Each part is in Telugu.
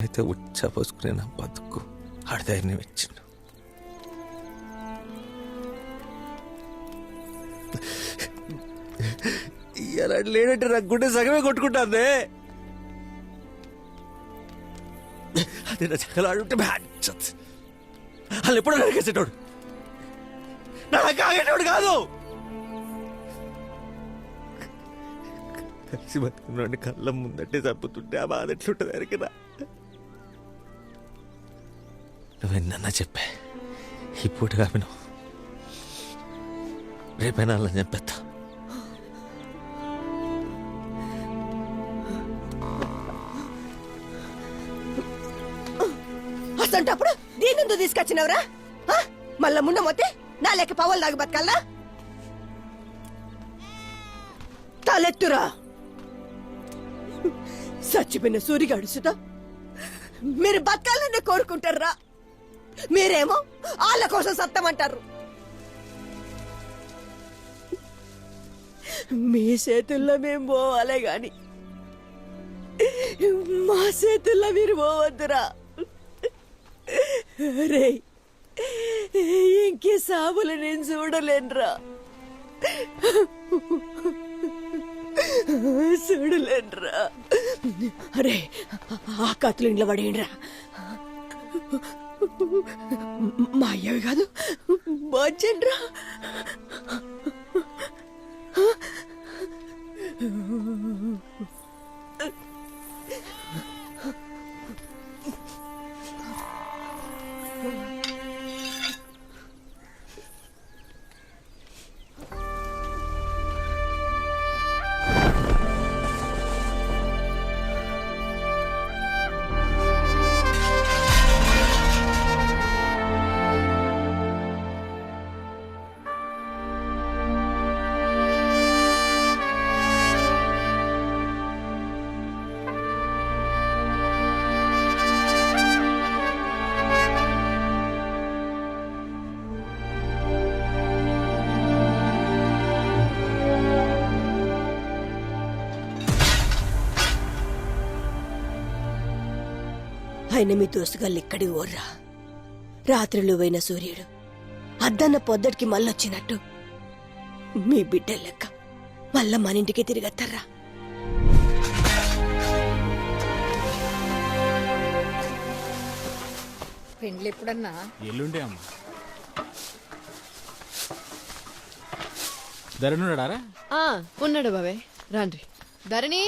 అయితే ఉచ్చపోసుకునే నా బతుకు? ఆడధైర్యం ఇచ్చిండు ఇలా లేడంటే నా గుండె సగమే కొట్టుకుంటాందే. అదే నా చక్కలాడుంటే ఆడుంటే బ్యాచ్ వాళ్ళు ఎప్పుడో నరికేసేటోడు నా కాగేటోడు కాదు. కలిసి బతుకున్నాడు కళ్ళ ముందంటే చంపుతుంటే ఆ బాధ ఎట్లుంటుంది ఎరికినా నువ్వెన్నా చెప్పా. ఇప్పుడు పూట కాపిను రేపైనా అలా చెప్పేస్తా అసంటప్పుడు దీని ఎందుకు తీసుకొచ్చినవరా? మళ్ళా ముండ మొత్తే నా లెక్క పవల్ దాకా బతకాలా? తలెత్తురా. చచ్చిపోయిన సూరిగాడు అడుచుతా మీరు బతకాలని కోరుకుంటారా? మీరేమో వాళ్ళ కోసం సత్తమంటారు. మీ చేతుల్లో మేము పోవాలే గాని మా చేతుల్లో మీరు పోవద్దురా. రే ఇంకే సాబులు నేను చూడలేనురా. చూడలేనురా. అరే ఆ కత్తులు ఇంట్లో పడేయండిరా. మా అయ్యవి కాదు బాచండ్రా ఆయన మీ దోస్తుగాళ్ళు ఇక్కడి ఓర్రా? రాత్రిలో పోయిన సూర్యుడు అద్దన్న పొద్దటికి మళ్ళొచ్చినట్టు. మీ బిడ్డ లెక్క మళ్ళా మన ఇంటికి తిరిగత్తర్రా? పెండ్లు ఎప్పుడన్నా ఎల్లుండే అమ్మ. ధరణుడారా ఉన్నాడు బాబాయ్ రాండ్రి. ధరణి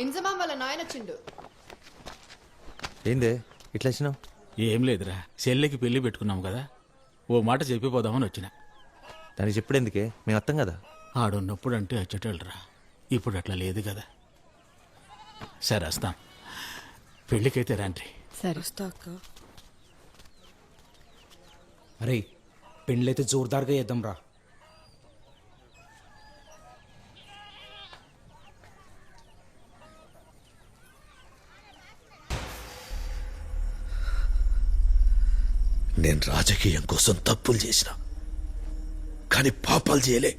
ఇంజమా వాళ్ళ నాయన వచ్చిండు ఏందే? ఇట్లా వచ్చినావు? ఏం లేదురా. చెల్లెకి పెళ్ళి పెట్టుకున్నాం కదా. ఓ మాట చెప్పిపోదామని వచ్చిన. దానికి చెప్పడేందుకే మేము అర్థం కదా? ఆడున్నప్పుడు అంటే వచ్చేటోళ్ళరా ఇప్పుడు అట్లా లేదు కదా. సరే వస్తాం. పెళ్ళికైతే రాండ్రి సరే. అరే పెండ్లైతే జోర్దార్గా చేద్దాం రా నేను రాజకీయం కోసం తప్పులు చేసిన. కానీ పాపాలు చేయలే.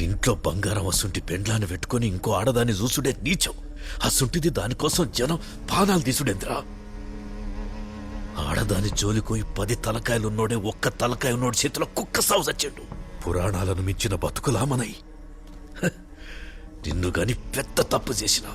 ఇంట్లో బంగారం అసుంటి పెండ్లాన్ని పెట్టుకొని ఇంకో ఆడదాన్ని చూసుడే నీచం. అసుంటిది దానికోసం జనం పానాలు తీసుడేంద్రా? ఆడదాని జోలికోయి పది తలకాయలున్నోడే ఒక్క తలకాయ ఉన్నోడి చేతిలో కుక్క సాగు చచ్చాడు పురాణాలను మించిన బతుకులా మనై నిన్ను గాని పెద్ద తప్పు చేసిన.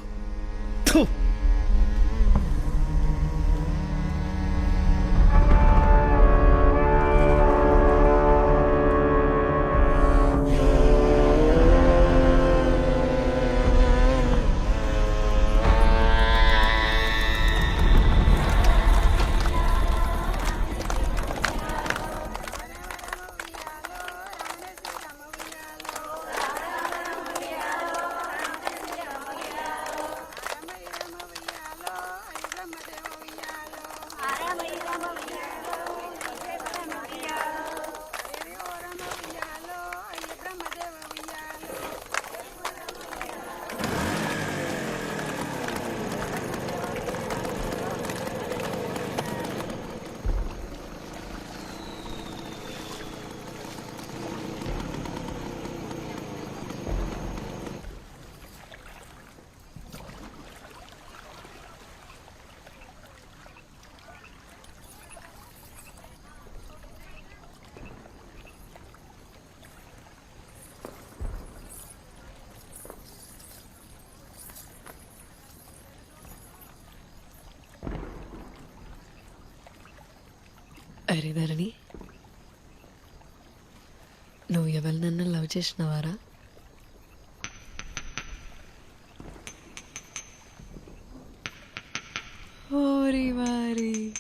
అరే ధరణి. నువ్వు ఎవరినన్నా లవ్ చేసినవారా? ఓరి వారి.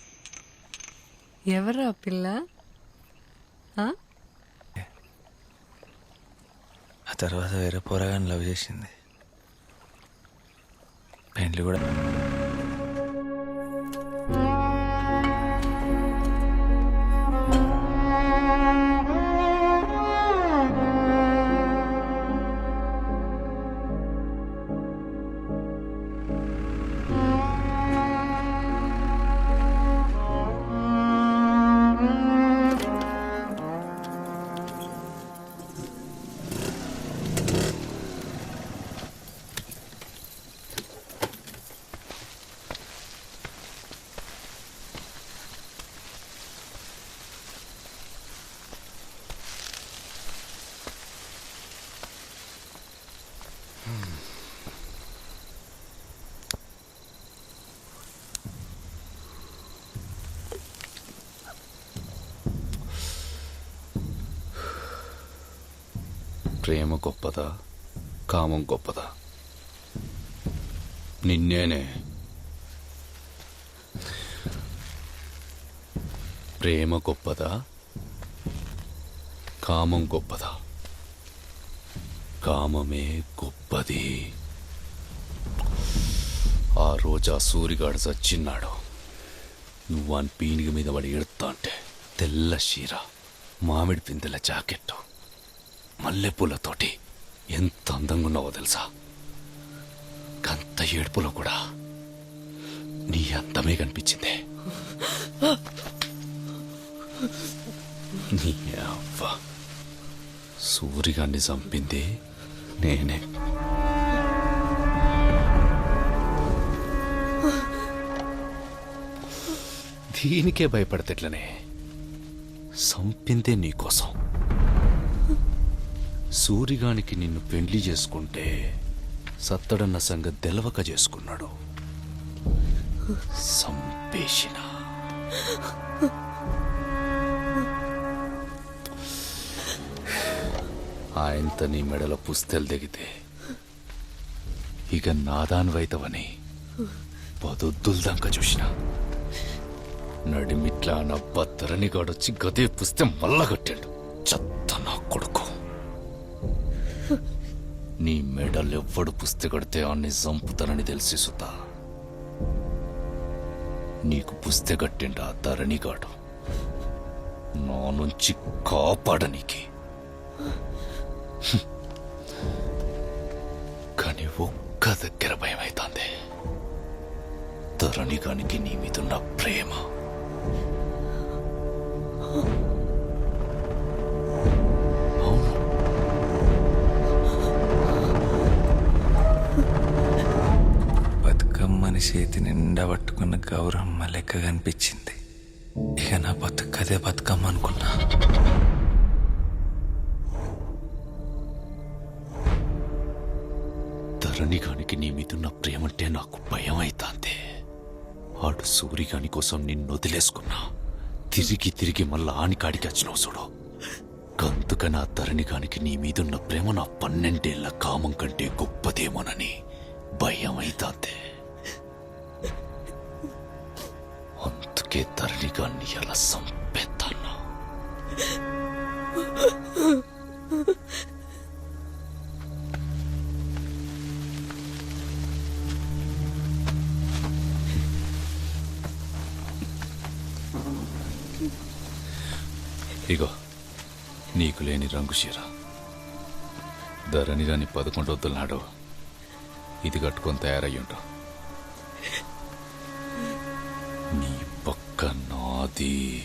ఎవరా పిల్ల? ఆ? తర్వాత వేరే పోరగాని లవ్ చేసింది. పెండ్లు కూడా ప్రేమ గొప్పదా? కామం గొప్పదా? నిన్నేనే. ప్రేమ గొప్పదా? కామం గొప్పదా? కామమే గొప్పది. ఆ రోజు ఆ సూరిగాడు చచ్చిన్నాడు. నువ్వు అని పీనిగ మీద పడి ఎడుతా అంటే తెల్ల చీర మామిడి పిందెల జాకెట్టు మల్లెపూలతోటి ఎంత అందంగా ఉన్నావో తెలుసా? కంత ఏడుపులో కూడా నీ అందమే కనిపించిందే. నీ అవ్వ. సూరిగాన్ని చంపింది నేనే. దీనికే భయపడతట్లనే సంపిందే నీకోసం సూరిగానికి నిన్ను పెండ్లి చేసుకుంటే సత్తడన్న సంగతి తెలవక చేసుకున్నాడు. సంపేషణ ఆయనత నీ మెడలో పుస్తెలు దిగితే ఇక నాదాన్వైతవని పదొద్దుల దాకా చూసిన. నడిమిట్లా నా బత్తరని గాడొచ్చి గదే పుస్తే మళ్ళా కట్టాడు చెత్త నా కొడుకు. నీ మెడలెవ్వడు పుస్తె కడితే ఆన్ని చంపుతానని తెలిసి సుతా. నీకు పుస్తె కట్టిండ ఆ ధరణిగాడు నా నుంచి కాపాడనీకి కానీ ఒక్క దగ్గర భయమైతాంది. ధరణిగానికి నీ మీదున్న ప్రేమ. బతుకమ్మని చేతి నిండా పట్టుకున్న గౌరమ్మ లెక్క కనిపించింది ఇక నా బతుకదే బతుకమ్మనుకున్నా. ధరణిగానికి నీ మీదున్న ప్రేమంటే నాకు భయం అవుతాందే ఆడు సూరిగాని కోసం నిన్ను వదిలేసుకున్నా. తిరిగి తిరిగి మళ్ళా ఆనికాడికి వచ్చినావు చూడు. గంతుక నా తరణిగానికి నీ మీదున్న ప్రేమ నా పన్నెండేళ్ళ కామం కంటే గొప్పదేమోనని భయం అవుతాందే అందుకే ధరణిగాన్ని ఎలా సంపేస్తాను ఇగో నీకు లేని రంగు చీర ధరణి రాని పదకొండు వద్దులు నాడు ఇది కట్టుకొని తయారయ్యుంటావు The.